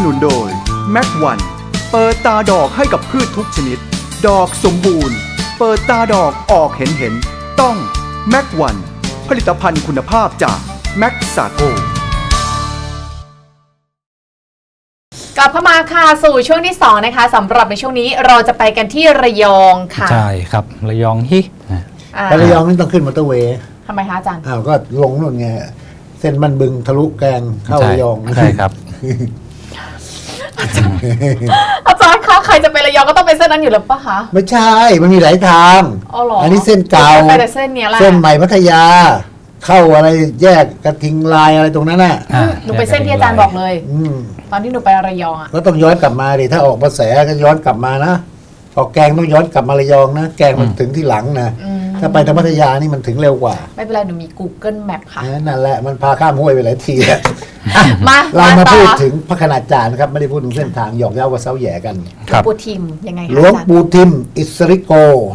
นับสนุนโดยแม็กวันเปิดตาดอกให้กับพืชทุกชนิด ดอกสมบูรณ์ เปิดตาดอกออกเห็นเห็น ต้องแม็กวันผลิตภัณฑ์คุณภาพจากแม็กซาโกกลับเข้ามาค่ะสู่ช่วงที่ 2 นะคะสำหรับในช่วงนี้เราจะไปกันที่ระยองค่ะใช่ครับระยองฮินะอ่าแต่ระยองนี่ต้องขึ้นมอเตอร์เวย์ทำไมคะอาจารย์ อ้าวก็ลงนู่นไงเส้นมันบึงทะลุแกลงเข้าใช่ระยอง ใช่ครับ อาจารย์คะใครจะไประยองก็ต้องไปเส้นนั้นอยู่แล้วปะคะ ไม่ใช่ มันมีหลายทางอ๋อเหรออันนี้เส้นเก่าไปแต่เส้นเนี้ยแหละเส้นใหม่พัทยา เข้าอะไรแยกกระทิงลายอะไรตรงนั้นน่ะ อ่าหนูไปเส้นที่อาจารย์บอกเลย อืมตอนที่หนูไประยองอะ ก็ต้องย้อนกลับมาดิถ้าออกมาแสก็ย้อนกลับมานะออกแกงต้องย้อนกลับมาระยองนะแกงมันถึงที่หลังนะอืม ถ้าไปทางพัทยานี่มันถึงเร็วกว่าไม่เป็นไรหนูมี Google Map ค่ะ นั่นแหละมันพาข้ามห้วยไปหลายทีแล้วมาเรามาต่อพูดถึงพระขนาดจารย์นะครับ ไม่ได้พูดถึงเส้นทางหยอกเย้ากับเซาแหย่กันครับปูทิมยังไงคะหลวงอาจารย์ปู่ทิมอิสริโก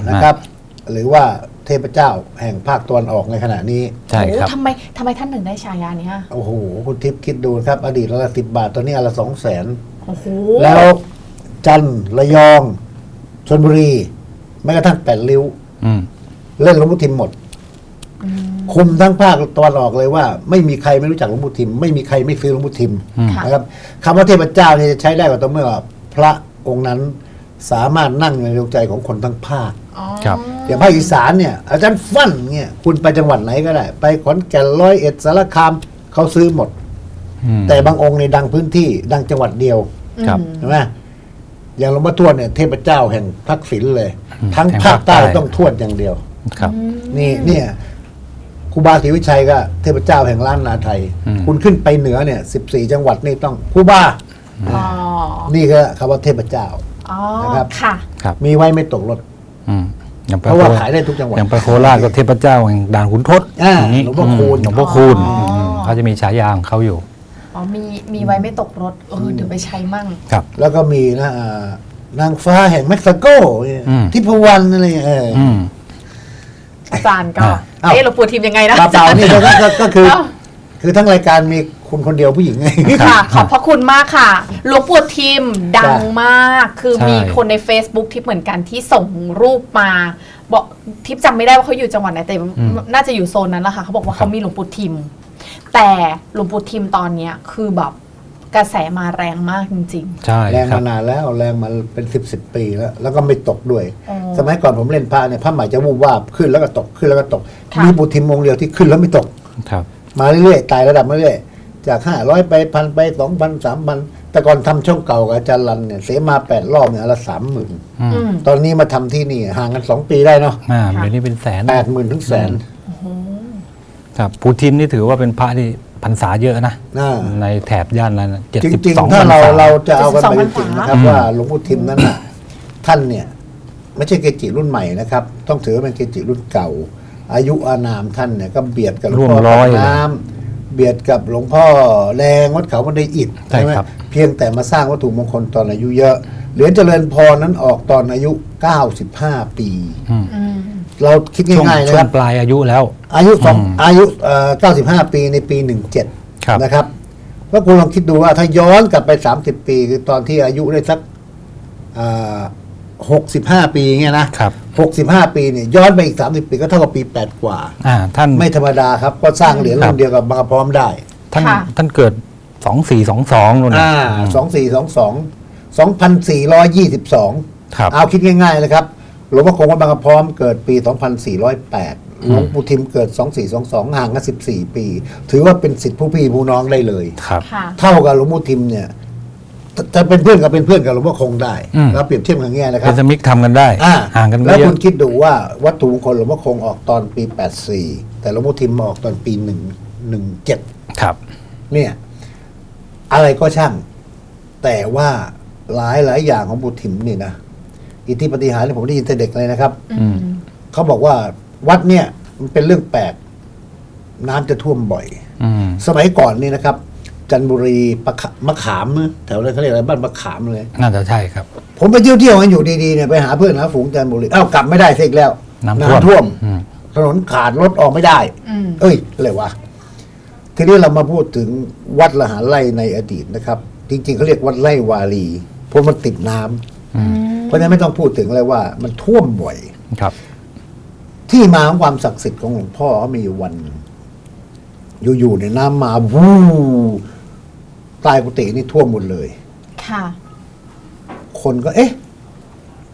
นะครับ หรือว่าเทพเจ้าแห่งภาคตะวันออกในขณะนี้ใช่ครับโอ้ทำไมทำไมท่านหนึ่งได้ฉายานี้อะโอ้โห คุณทิพย์คิดดูนะครับ อดีตละสิบบาทตอนนี้อนละสองแสนโอ้โหแล้วจันทร์ระยองชนบุรีแม้กระทั่งแปดริ้วอืม เล่นหลวงปู่ทิมหมด คุมทั้งภาคตะวันออกเลยว่า ไม่มีใครไม่รู้จักหลวงปู่ทิม ไม่มีใครไม่ซื้อหลวงปู่ทิมอืมค่ะนะครับคำว่าเทพเจ้านี่จะใช้ได้ก็ต่อเมื่อพระองค์นั้นสามารถนั่งในดวงใจของคนทั้งภาคอ๋อครับอย่างภาคอีสานเนี่ย อาจารย์ฟั่นเนี่ยคุณไปจังหวัดไหนก็ได้ ไปขอนแก่นร้อยเอ็ดสารคามเขาซื้อหมดอืมแต่บางองค์ในดังพื้นที่ดังจังหวัดเดียวครับใช่ไหมอย่างหลวงพ่อทวดเนี่ยเทพเจ้าแห่งทักษิณเลยอืมทั้งแห่งภาคใต้ภาคใต้ต้องทวดอย่างเดียว ครับ นี่เนี่ยครูบาศรีวิชัยก็เทพเจ้าแห่งล้านนาไทย อืม คุณขึ้นไปเหนือเนี่ยสิบสี่จังหวัดนี่ต้องครูบาอ๋อนี่ก็คำว่าเทพเจ้า อ๋อนะครับ ค่ะ ครับมีไว้ไม่ตกรถ อืมอย่างไปเพราะว่าโคขายได้ทุกจังหวัด อย่างไปโคราชก็เทพเจ้าแห่งด่านขุนทดอ่าย่างนี้หลวงพ่อคูณ มหลวงพ่อคูณอ๋ออื มเขาจะมีฉายาของเขาอยู่ อ๋อมีมีไว้ไม่ตกรถเออเดี๋ยวไปใช้มั่ง ครับ แล้วก็มีนะอ่านางฟ้าแห่งเม็กซิโกเนี่ยอืม ทิพวรรณอะไรเงี้ยเอออ อืม อาจารย์ก็อะอ้าวเอ๊ะหลวงปู่ทิมยังไงนะเปล่าๆนี่ก็ก็ก็คือเอ้าคือทั้งรายการมีคุณคนเดียวผู้หญิงไงค่ะ ขอบพระคุณมากค่ะหลวงปู่ทิมดังมาก คือใช่มีคนใน Facebook ทิปเหมือนกันที่ส่งรูปมา บอกทิปจำไม่ได้ว่าเขาอยู่จังหวัดไหนแต่น่าจะอยู่โซนนั้นแหละค่ะเขาบอกว่าเขามีหลวงปู่ทิม แต่หลวงปู่ทิมตอนเนี้ยคือแบบกระแสมาแรงมากจริงใช่ แรงครัมาบนานแล้วแรงมาเป็นสิบสิบปีแล้ว แล้วก็ไม่ตกด้วย อ๋อ สมัยก่อนผมเล่นพระเนี่ยพระใหม่จะวูบวาบขึ้นแล้วก็ตกขึ้นแล้วก็ตก ค่ะ มีบุตรทิมองค์เดียวที่ขึ้นแล้วไม่ตก ครับ มาเรื่อยๆไต่ระดับมาเรื่อยๆจากห้าร้อยไปพันไปสองพันสามพันแต่ก่อนทำช่องเก่ากับอาจารย์รันเนี่ยเสมาแปดรอบเนี่ยอนละสามหมื่นอืมๆอืม ตอนนี้มาทำที่นี่ห่างกันสองปีได้เนาะอ่าเดี๋ยวนี้เป็นแสนแปดหมื่นถึงแสนครับปูทินนี่ถือว่าเป็นพระที่พรรษาเยอะนะอ่าในแถบย่านนั้นเจ็ดจสิบริงสองๆถ้าพรรเราษา เราจะเอากันไป72จริงๆนะครับอืมว่าหลวงพ่อทิมนั้นน่ะท่านเนี่ย ไม่ใช่เกจิรุ่นใหม่นะครับ ต้องถือว่าเป็นเกจิรุ่นเก่า อายุอานามท่านเนี่ยก็เบียดกับหลวงร่วมพ่อร้อยเลยน้ำเบียดกับหลวงพ่อแดงวัดเขาบันไดอิฐใช่ไหมครับ เพียงแต่มาสร้างวัตถุมงคลตอนอายุเยอะ เหรียญเจริญพรนั้นออกตอนอายุ 95 ปี อืมอืมเราคิดช่วงง่ายๆนะช่วคงรับปลายอายุแล้ว อายุสองอืมอายุเอ่อ95 ปีในปี ครับ 17 นะครับก็คุณลองคิดดูว่าถ้าย้อนกลับไป 30 ปี คือตอนที่อายุได้สัก หกสิบห้าปีเงี้ยนะครับ หกสิบห้าปีเนี่ยย้อนไปอีก30ปีก็เท่ากับปี8กว่า อ่าท่าน ไม่ธรรมดาครับ ก็สร้างเหรียญครัรุ่บนเดียวกับบางกระพร้อมได้ ท่านค่ะ ท่านเกิดสองสี่สองสองนู่นนะอ่าอืมสองสี่สองสองสองพันสี่ร้อยยี่สิบสอง ครับ เอาคิดง่ายๆเลยครับ หลวงพ่อคงวัดบางกระพร้อมเกิดปี 2408 หลวงปู่ทิมเกิด 2422 ห่างกัน 14 ปี ถือว่าเป็นสิทธิผู้พี่ผู้น้องได้เลย ครับ ค่ะ เท่ากับหลวงปู่ทิมเนี่ย จะจะเป็นเพื่อนกับเป็นเพื่อนกับหลวงพ่อคงได้อืม เราเปรียบเทียบกันอย่างเงี้ยนะคเป็รับนสมิกทำกันได้อ่าห่างกันไม่แล้วเยคุอะณคิดดูว่าวัตถุมงคลหลวงพ่อคงออกตอนปี 84 แต่หลวงพ่อทิมมาออกตอนปี 1 17 ครับ เนี่ย อะไรก็ช่าง แต่ว่าหลายหลายอย่างของบุตรถิมนี่นะอิทธิปฏิหารย์นี่ผมได้ยินแต่เด็กเลยนะครับ อืม เขาบอกว่าวัดเนี่ยมันเป็นเรื่องแปลกน้ำจะท่วมบ่อย อืม สมัยก่อนนี่นะครับ จันทบุรีปะขะมะขามนะแถวนั้นเขาเรียกอะไรบ้านมะขามเลย น่าจะใช่ครับ ผมไปเที่ยวเที่ยวๆกันอยู่ดีๆเนี่ยไปหาเพื่อนหาฝูงจันทบุรีอ้าวกลับไม่ได้เสกแล้วน้ำท่วมท่วม อืม ถนนขาดรถออกไม่ได้ อืม เอ้ยอะไรวะ ทีนี้เรามาพูดถึงวัดละหารไร่ในอดีตนะครับ จริงๆเขาเรียกวัดไร่วารีเพราะมันติดน้ำอืมเพราะฉะนั้นไม่ต้องพูดถึงเลยว่า มันท่วมบ่อย ครับ ที่มาของความศักดิ์สิทธิ์ของหลวงพ่อเขามีอยู่วันหนึ่งอยู่ๆเนี่ยน้ำมาวู ใต้กุฏินี่ท่วมหมดเลย ค่ะ คนก็ เอ๊ะ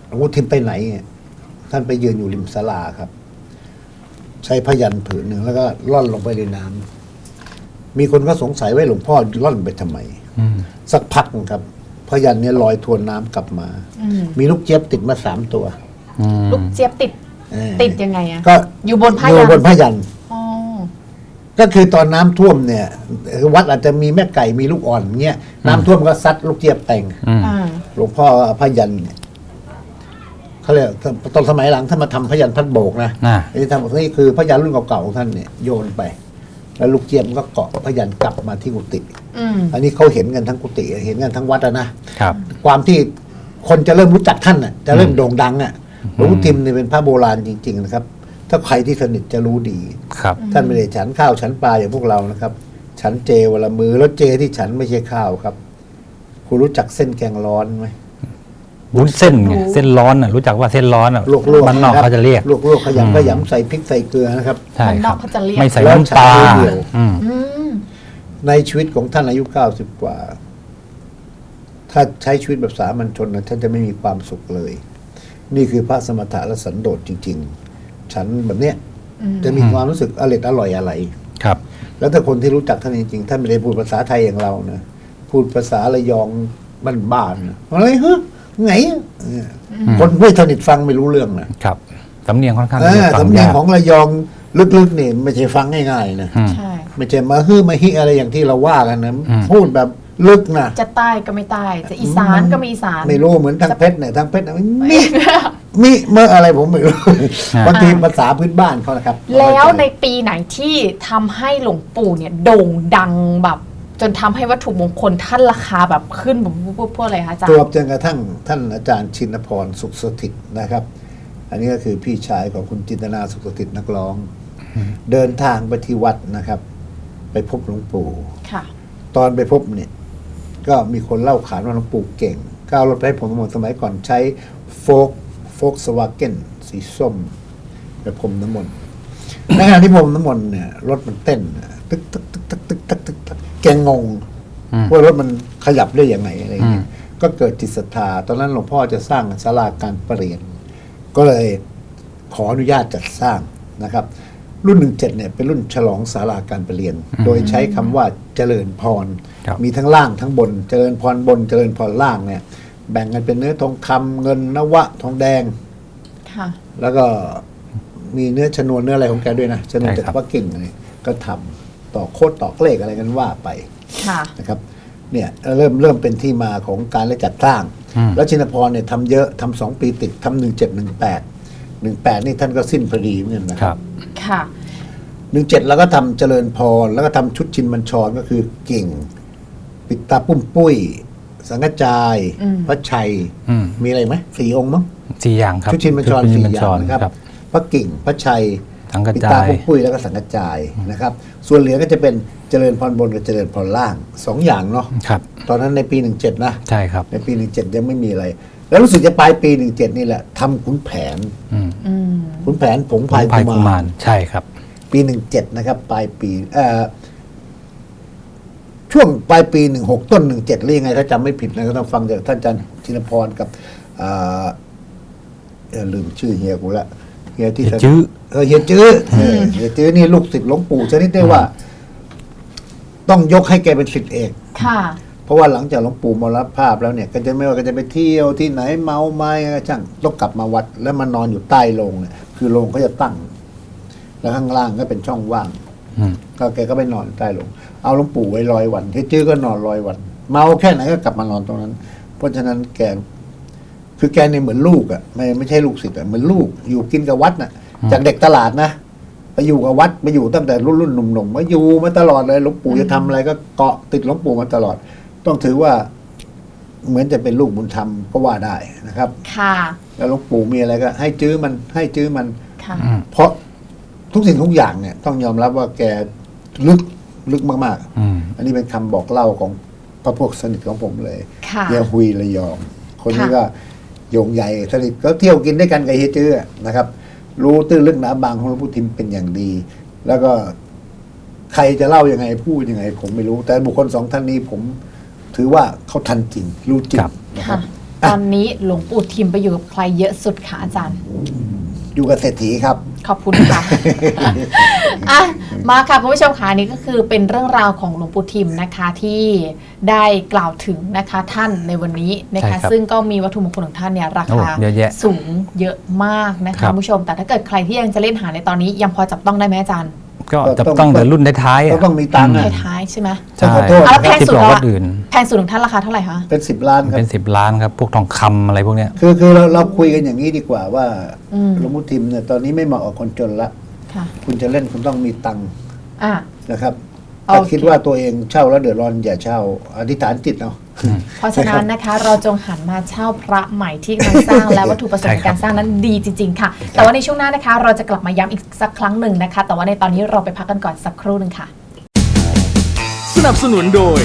หลวงพ่อทิมไปไหนเนี่ยท่านไปยืนอยู่ริมศาลาครับ ใช้พยันผืนหนึ่งแล้วก็ล่อนลงไปในน้ำมีคนก็สงสัยว่าหลวงพ่อล่อนไปทำไม อืม สักพักหนึ่งครับพยันเนี่ยลอยทวนน้ำกลับมา อืม มีลูกเจี๊ยบติดมาสามตัว อืม ลูกเจี๊ยบติด เออติดยังไงอะก็อยู่บนผ้าอยู่ยันบนพยันอ๋อ ก็คือตอนน้ำท่วมเนี่ย วัดอาจจะมีแม่ไก่มีลูกอ่อนเงี้ยน้ำท่วมก็ซัดลูกเจี๊ยบแต่งอืมอ่าหลวงพ่อเอาพยันเนี่ยเขาเรียกตอนสมัยหลังท่านมาทำพยันพัดโบกนะน่ะนี่ทำนี่คือพยันรุ่นเก่าๆของท่านเนี่ยโยนไป แล้วลูกเจี๊ยบมันก็เกาะพยันกลับมาที่กุฏิอืมอันนี้เขาเห็นกันทั้งกุฏิเห็นกันทั้งวัดอะนะครับ ความที่คนจะเริ่มรู้จักท่านน่ะ จะเริ่มโด่งดังอะหลวงพ่อทิมเนี่ยเป็นพระโบราณจริง ๆ นะครับ ถ้าใครที่สนิทจะรู้ดี ครับ ท่านไม่ได้ฉันข้าวฉันปลาอย่างพวกเรานะครับ ฉันเจวันละมือแล้วเจที่ฉันไม่ใช่ข้าวครับ คุณรู้จักเส้นแกงร้อนไหมวุ้นเส้นไงรู้เส้นร้อนอะรู้จักว่าเส้นร้อนอะลวกๆมันนอกคบเขาจะเรียกลวกๆขอืมยำขยำใส่พริกใส่เกลือนะครับ ใช่มันคนรัอบกเขาจะเรียก ไม่ใส่น้ำปลาแล้วใช้เดียวอืมอืมในชีวิตของท่านอายุเก้าสิบกว่า ถ้าใช้ชีวิตแบบสามัญชนนะท่านจะไม่มีความสุขเลย นี่คือพระสมถะและสันโดษจริง ๆ ฉันแบบเนี้ยอืมจะมีความรู้สึกอร่อยอร่อยอะไรครับ แล้วถ้าคนที่รู้จักท่านจริงๆท่านไม่ได้พูดภาษาไทยอย่างเรานะพูดภาษาระยองบ้านๆนะอะไรฮะไงเนี่ยคนไม่สนิทฟังไม่รู้เรื่องนะครับสำเนียงค่อนข้างเอที่อจะฟังสำเนียงยากของระยองลึกๆเนี่ยไม่ใช่ฟังง่ายๆนะอืมใช่ไม่ใช่มาฮือมาฮิอะไรอย่างที่เราว่ากันนะอืมพูดแบบ ลึกนะจะใต้ก็ไม่ใต้จะอีสานก็ไม่อีสาน ไม่รู้เหมือนทางเพชรเนี่ยทางเพชรน่ะมิมิเมื่ออะไรผมไม่รู้บางทีภาษาพื้นบ้านเขานะครับ แล้วในปีไหนที่ทำให้หลวงปู่เนี่ยโด่งดังแบบ จนทำให้วัตถุมงคลท่านราคาแบบขึ้นแบบพวกพวกอะไรคะอาจารจวบย์จนกระทั่งท่านอาจารย์ชินพรสุขสถิตนะครับ อันนี้ก็คือพี่ชายของคุณจินตนาสุขสถิตนักร้อง เดินทางไปที่วัดนะครับ ไปพบหลวงปู่ ค่ะ ตอนไปพบเนี่ย ก็มีคนเล่าขานว่าหลวงปู่เก่งก้าวรถไปให้ผมหมดสมัยก่อนใช้โฟกโฟกสวาเกนสีส้มไปพรมน้ำมนต์ในขณะที่พรมน้ำมนต์เนี่ยรถมันเต้นน่ะตึกตึกตึกตึกตึกตึกตึกตึกแกงงอืมว่ารถมันขยับได้ยังไงอะไรอย่างเงี้ยอืมก็เกิดจิตศรัทธา ตอนนั้นหลวงพ่อจะสร้างศาลาการประเรียน ก็เลยขออนุญาตจัดสร้างนะครับ รุ่น 17เนี่ยเป็นรุ่นฉลองศาลาการประเรียน โดยใช้คำว่าเจริญพรครับมีทั้งล่างทั้งบน เจริญพรบน เจริญพรล่างเนี่ย แบ่งกันเป็นเนื้อทองคำเงินนวะทองแดงค่ะแล้วก็มีเนื้อชนวนเนื้ออะไรของแกด้วยนะชนวนใช่จากครับปักกิ่งอะไรก็ทำต่อโคตรต่อเลขอะไรกันว่าไปค่ะนะครับเนี่ยเริ่มเริ่มเป็นที่มาของการและจัดสร้างอืมแล้วชินพรเนี่ยทำเยอะทำสองปีติดทำหนึ่งเจ็ดหนึ่งแปดหนึ่งแปดนี่ท่านก็สิ้นพอดีเหมือนกันนะคครัรับบ ค่ะ หนึ่งเจ็ดแล้วก็ทำเจริญพร แล้วก็ทำชุดชินบัญชรก็คือกิ่ง ปิดตาปุ้มปุ้ย สังกจาย อืม พระชัย อืมมีอะไรไหมสี่องค์มั้ง สี่อย่างครับชุดชินบัญชรชุดสี่บัญอชย่างรนะครับครับ พระกิ่ง พระชัยสังกปิดจาตาย ปุ้มปุ้ยแล้วก็สังกจายนะครับ ส่วนเหลือก็จะเป็นเจริญพรบนกับเจริญพรล่างสองอย่างเนาะ ครับ ตอนนั้นในปีหนึ่งเจ็ดนะ ใช่ครับ ในปีหนึ่งเจ็ดยังไม่มีอะไร แล้วรู้สึกจะปลายปีหนึ่งเจ็ดนี่แหละทำขุนแผนอืมอืมขุนแผนผงพาพายยพายกุกุมามารรใช่ครับ ปีหนึ่งเจ็ดนะครับ ปลายปีเอ่อช่วงปลายปีหนึ่งหกต้นหนึ่งเจ็ดหรือยังไง ถ้าจำไม่ผิดนะก็ต้องฟังจากท่านอาจารย์ชินพรกับอ่าเอ่อลืมชื่อเฮียกูละเฮียที่เฮียจื้อ เออเฮียจื้อเออเฮียจื้อนี่ลูกศิษย์หลวงปู่ชนิดได้ว่า ต้องยกให้แกเป็นศิษย์เอก ค่ะเพ ราะว่าหลังจากหลวงปู่มรณภาพแล้วเนี่ย ก็จะไม่ว่าก็จะไปเที่ยวที่ไหนเมาไม้อะไรช่างต้องกลับมาวัด แล้วมานอนอยู่ใต้โรงเนี่ยคือโรงก็จะตั้ง แล้วข้างล่างก็เป็นช่องว่างอืมก็แกก็ไปนอนใต้โรงเอาหลวงปู่ไว้ร้อยวันที่จื้อก็นอนร้อยวัน เมาแค่ไหนก็กลับมานอนตรงนั้น เพราะฉะนั้นแกคือแกเนี่ยเหมือนลูกอะ่ะไม่ไม่ใช่ลูกศิษย์อะ่ะเหมือนลูกอยู่กินกับวัดน่ะ จากเด็กตลาดนะไปอยู่กับวัดไปอยู่ตั้งแต่รุ่นรุ่นหนุ่มๆมาอยู่มาตลอดเลยหลวงปู่จะทำอะไรก็เกาะติดหลวงปู่มาตลอด ต้องถือว่าเหมือนจะเป็นลูกบุญธรรมก็ว่าได้นะครับ ค่ะ แล้วหลวงปู่มีอะไรก็ ให้จื้อมันให้จื้อมัน ค่ะ อืม เพราะทุกสิ่งทุกอย่างเนี่ย ต้องยอมรับว่าแกลึกลึกมากอืม ๆ อันนี้เป็นคำบอกเล่าของพระพวกสนิทของผมเลยค่ะ เฮียฮุยระยอง คนนี้ค่ะ ก็โยงใหญ่สนิทก็เที่ยวกินด้วยกันกับเฮียจื้อนะครับ รู้ตื้นลึกหนาบางของหลวงปู่ทิมเป็นอย่างดี แล้วก็ใครจะเล่ายังไงพูดยังไง ผมไม่รู้ แต่บุคคลสองท่านนี้ผม ถือว่าเขาทันจริงรู้จริงครับ นะคค่ะรับ ตอนนี้หลวงปู่ทิมไปอยู่กับใครเยอะสุดคะอาจารย์ อยู่กับเศรษฐีครับ ขอบคุณค่ะ อะ มาค่ะคุณผู้ชมค่ะอันนี้ก็คือเป็นเรื่องราวของหลวงปู่ทิมนะคะที่ได้กล่าวถึงนะคะท่านในวันนี้นะใช่คะ ครับซึ่งก็มีวัตถุมงคลของท่านเนี่ยราคาโอ้เยอะแยะสูงเยอะมากนะครัคะบ คุณผู้ชม แต่ถ้าเกิดใครที่ยังจะเล่นหาในตอนนี้ยังพอจับต้องได้ไหมอาจารย์ ก็ก็จะต้องต้องแต่รุ่นท้ายๆก็อะต้องมีตังค์อะ ท้ายๆใช่ไหมใช่ขอโทษ อะแล้วแพงที่สุดบอกแล้วว่าอะอื่น แพงสุดของท่านราคาเท่าไหร่คะ เป็นสิบล้านครัเป็บนสิบล้านครับ พวกทองคำอะไรพวกเนี้ย คือคือเราเราคุยกันอย่างนี้ดีกว่าว่าอืม หลวงปู่ทิมเนี่ยตอนนี้ไม่เหมาะกับคนจนละ ค่ะ คุณจะเล่นคุณต้องมีตังค์อะ นะครับโอเค ถ้าคิดว่าตัวเองเช่าแล้วเดือดร้อนอย่าเช่า อธิษฐานจิตเอาเพราะฉะนั้นนะคะเราจงหันมาเช่าพระใหม่ที่กำลังสร้างและวัตถุประสงค์ในการสร้างนั้นดีจริง ๆ ค่ะ แต่ว่าในช่วงหน้านะคะ เราจะกลับมาย้ำอีกสักครั้งหนึ่งนะคะ แต่ว่าในตอนนี้เราไปพักกันก่อนสักครู่หนึ่งค่ะ สนับสนุนโดย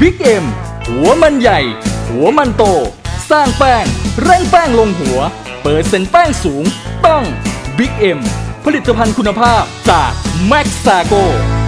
Big M หัวมันใหญ่ หัวมันโต สร้างแป้งเร่งแป้งลงหัว เปิดเซ็นต์แป้งสูง ต้อง Big M ผลิตภัณฑ์คุณภาพจาก Max s a g o